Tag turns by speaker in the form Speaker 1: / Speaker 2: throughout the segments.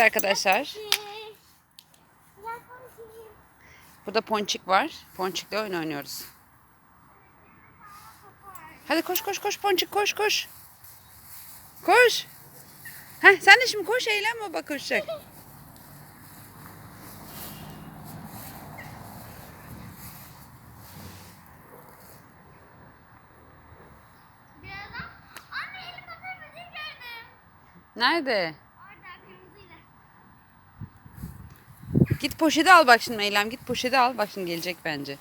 Speaker 1: Bitti arkadaşlar. Burada ponçik var. Ponçikle oyun oynuyoruz. Hadi koş koş koş ponçik koş koş. Koş. Heh, sen de şimdi koş eğlenme bak koşacak. Nerede? Git poşeti al bak şimdi Eylem. Git poşeti al. Bak şimdi gelecek bence.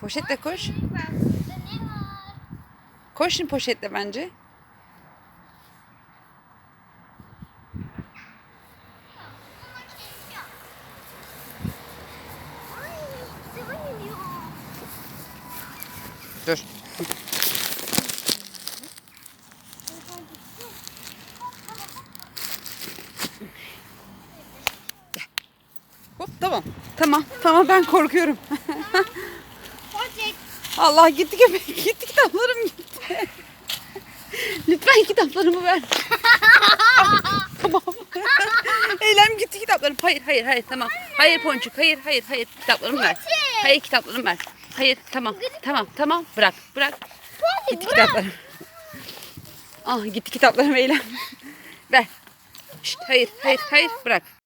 Speaker 1: Poşetle koş. Koş şimdi poşetle bence. Dur. Hop tamam. Tamam. Tamam ben korkuyorum. Allah gitti köpek. Gitti kitaplarım gitti. Lütfen kitaplarımı ver. tamam. Eylem gitti kitaplarım. Hayır hayır hayır tamam. Hayır Ponçuk hayır hayır hayır kitaplarımı ver. Hayır kitaplarımı ver. Hayır tamam tamam tamam bırak bırak. Gitti kitaplarım. Ah gitti kitaplarım Eylem. ver. Şşt, hayır hayır hayır bırak.